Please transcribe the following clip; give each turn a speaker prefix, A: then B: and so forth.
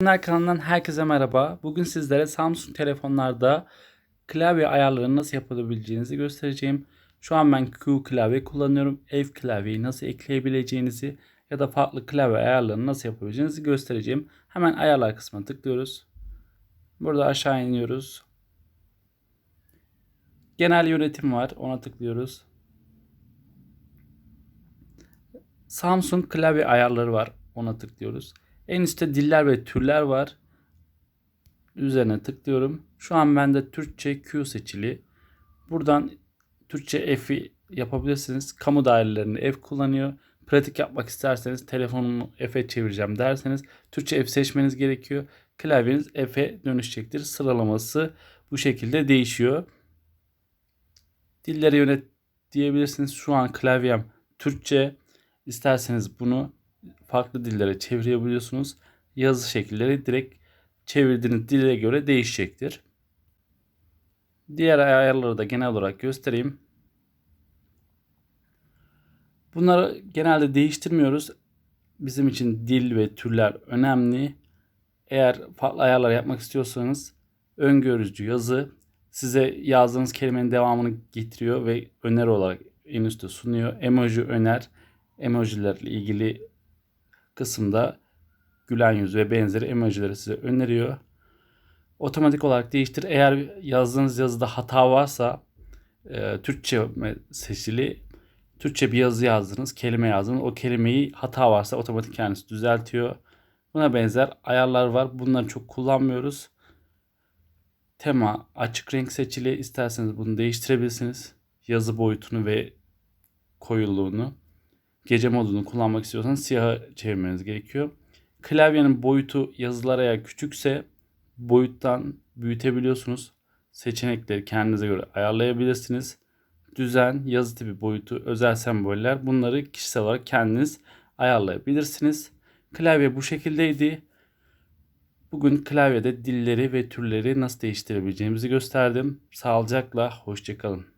A: Günler kanalından herkese merhaba. Bugün sizlere Samsung telefonlarda klavye ayarlarını nasıl yapabileceğinizi göstereceğim. Şu an ben Q klavye kullanıyorum. F klavyeyi nasıl ekleyebileceğinizi ya da farklı klavye ayarlarını nasıl yapabileceğinizi göstereceğim. Hemen ayarlar kısmına tıklıyoruz. Burada aşağı iniyoruz. Genel yönetim var. Ona tıklıyoruz. Samsung klavye ayarları var. Ona tıklıyoruz. En üstte diller ve türler var. Üzerine tıklıyorum. Şu an bende Türkçe Q seçili. Buradan Türkçe F'i yapabilirsiniz. Kamu dairelerinde F kullanıyor. Pratik yapmak isterseniz telefonumu F'e çevireceğim derseniz Türkçe F seçmeniz gerekiyor. Klavyeniz F'e dönüşecektir. Sıralaması bu şekilde değişiyor. Dilleri yönet diyebilirsiniz. Şu an klavyem Türkçe. İsterseniz bunu farklı dillere çevirebiliyorsunuz. Yazı şekilleri direkt çevirdiğiniz dile göre değişecektir. Diğer ayarları da genel olarak göstereyim. Bunları genelde değiştirmiyoruz. Bizim için dil ve türler önemli. Eğer farklı ayarlar yapmak istiyorsanız öngörücü yazı size yazdığınız kelimenin devamını getiriyor ve öneri olarak en üstte sunuyor. Emoji öner. Emojilerle ilgili kısımda gülen yüz ve benzeri emojileri size öneriyor. Otomatik olarak değiştir. Eğer yazdığınız yazıda hata varsa e, Türkçe seçili Türkçe bir yazı yazdınız, kelime yazdınız. O kelimeyi hata varsa otomatik kendisi düzeltiyor. Buna benzer ayarlar var. Bunları çok kullanmıyoruz. Tema açık renk seçili. İsterseniz bunu değiştirebilirsiniz. Yazı boyutunu ve koyuluğunu gece modunu kullanmak istiyorsanız siyaha çevirmeniz gerekiyor. Klavyenin boyutu yazılara eğer küçükse boyuttan büyütebiliyorsunuz. Seçenekleri kendinize göre ayarlayabilirsiniz. Düzen, yazı tipi boyutu, özel semboller bunları kişisel olarak kendiniz ayarlayabilirsiniz. Klavye bu şekildeydi. Bugün klavyede dilleri ve türleri nasıl değiştirebileceğimizi gösterdim. Sağlıcakla, hoşçakalın.